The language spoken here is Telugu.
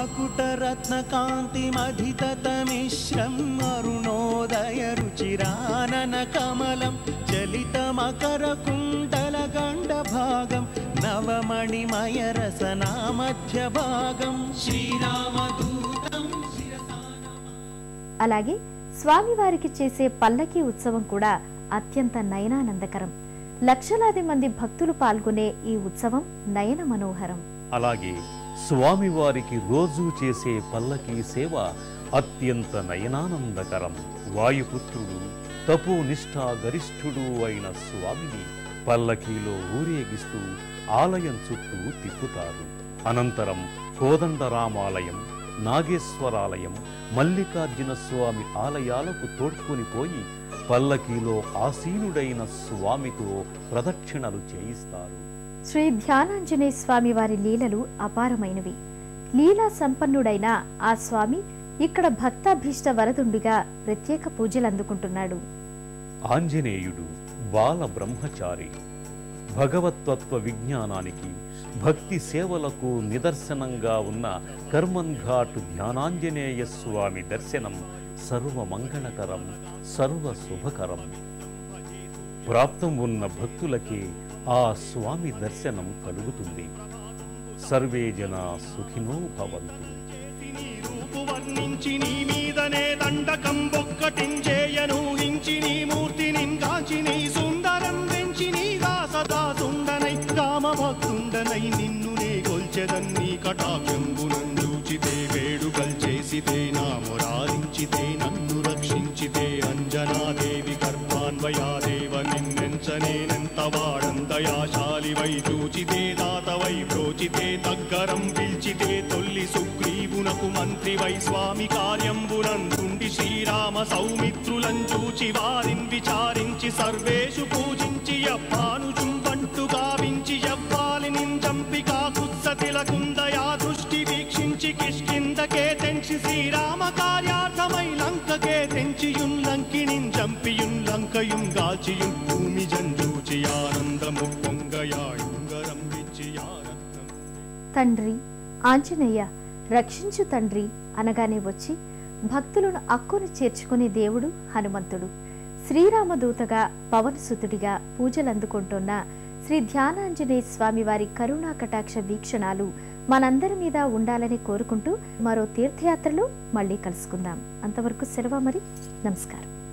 మకుటరత్నకాంతిమధితమిశ్రం అరుణోదయ రుచిరానన కమలం చలితమకర కుండల గండ భాగం నవమణిమయ రసనా మధ్య భాగం శ్రీరామదూతం అలాగే స్వామివారికి చేసే పల్లకి ఉత్సవం కూడా అత్యంత నయనానందకరం. లక్షలాది మంది భక్తులు పాల్గొనే ఈ ఉత్సవం నయన మనోహరం అలాగే స్వామివారికి రోజూ చేసే పల్లకీ సేవ అత్యంత నయనానందకరం. వాయుపుత్రుడు తపోనిష్టా గరిష్ఠుడు అయిన స్వామిని పల్లకీలో ఊరేగిస్తూ ఆలయం చుట్టూ తిప్పుతారు. అనంతరం కోదండరామాలయం నాగేశ్వరాలయం మల్లికార్జున స్వామి ఆలయాలకు తోడ్కొని పోయి పల్లకీలో ఆసీనుడైన స్వామితో ప్రదక్షిణలు చేయిస్తారు. శ్రీ ధ్యానాంజనేయ స్వామి వారి లీలలు అపారమైనవి. లీలా సంపన్నుడైన ఆ స్వామి ఇక్కడ భక్తాభీష్ట వరదుండిగా ప్రత్యేక పూజలు అందుకుంటున్నాడు. ఆంజనేయుడు బాల బ్రహ్మచారి భగవతత్వ విజ్ఞానానికి భక్తి సేవలకు నిదర్శనంగా ఉన్న కర్మన్ఘాట్ ధ్యానాంజనేయ స్వామి దర్శనం సర్వమంగళకరం సర్వ శుభకరం ప్రాప్తం ఉన్న భక్తులకి ఆ స్వామి దర్శనం కలుగుతుంది. సర్వే జన సుఖినో భవంతు. వర్ణించి నీ మీదనే దండకం ఒక్కటించేయనూహించి నీ మూర్తిని కాచి నీ సుందరం పెంచి నీ దాసదాసుండనై కామభక్తుండనై నిన్ను నే గొల్చెదన్ని కటాక్షంబునందూచితే వేడుకల్ చేసితే నా నేనెంత వాడంతయాశాలి వై చూచితే దాతవై ప్రోచితే తగ్గరం పిల్చితే తొల్లి సుగ్రీవునకు మంత్రి వై స్వామి కార్యంబునందుండి శ్రీరామ సౌమిత్రులం చూచి వారిని విచారించి సర్వేషు పూజించి అప్పాను చుంబంటు గావించి ఎవ్వాలి చంపి కాకుత్సతిలకుందయా దృష్టి వీక్షించి కిష్కిందకే తెంచి శ్రీరామ కార్య లంకయుం భూమి జంజూచి ఆనందము తండ్రి ఆంజనేయ రక్షించు తండ్రి అనగానే వచ్చి భక్తులను అక్కును చేర్చుకునే దేవుడు హనుమంతుడు. శ్రీరామదూతగా పవనసుతుడిగా పూజలందుకుంటున్న శ్రీ ధ్యానాంజనేయ స్వామి వారి కరుణా కటాక్ష వీక్షణాలు మనందరి మీద ఉండాలని కోరుకుంటూ మరో తీర్థయాత్రలో మళ్ళీ కలుసుకుందాం. అంతవరకు సెలవు మరి నమస్కారం.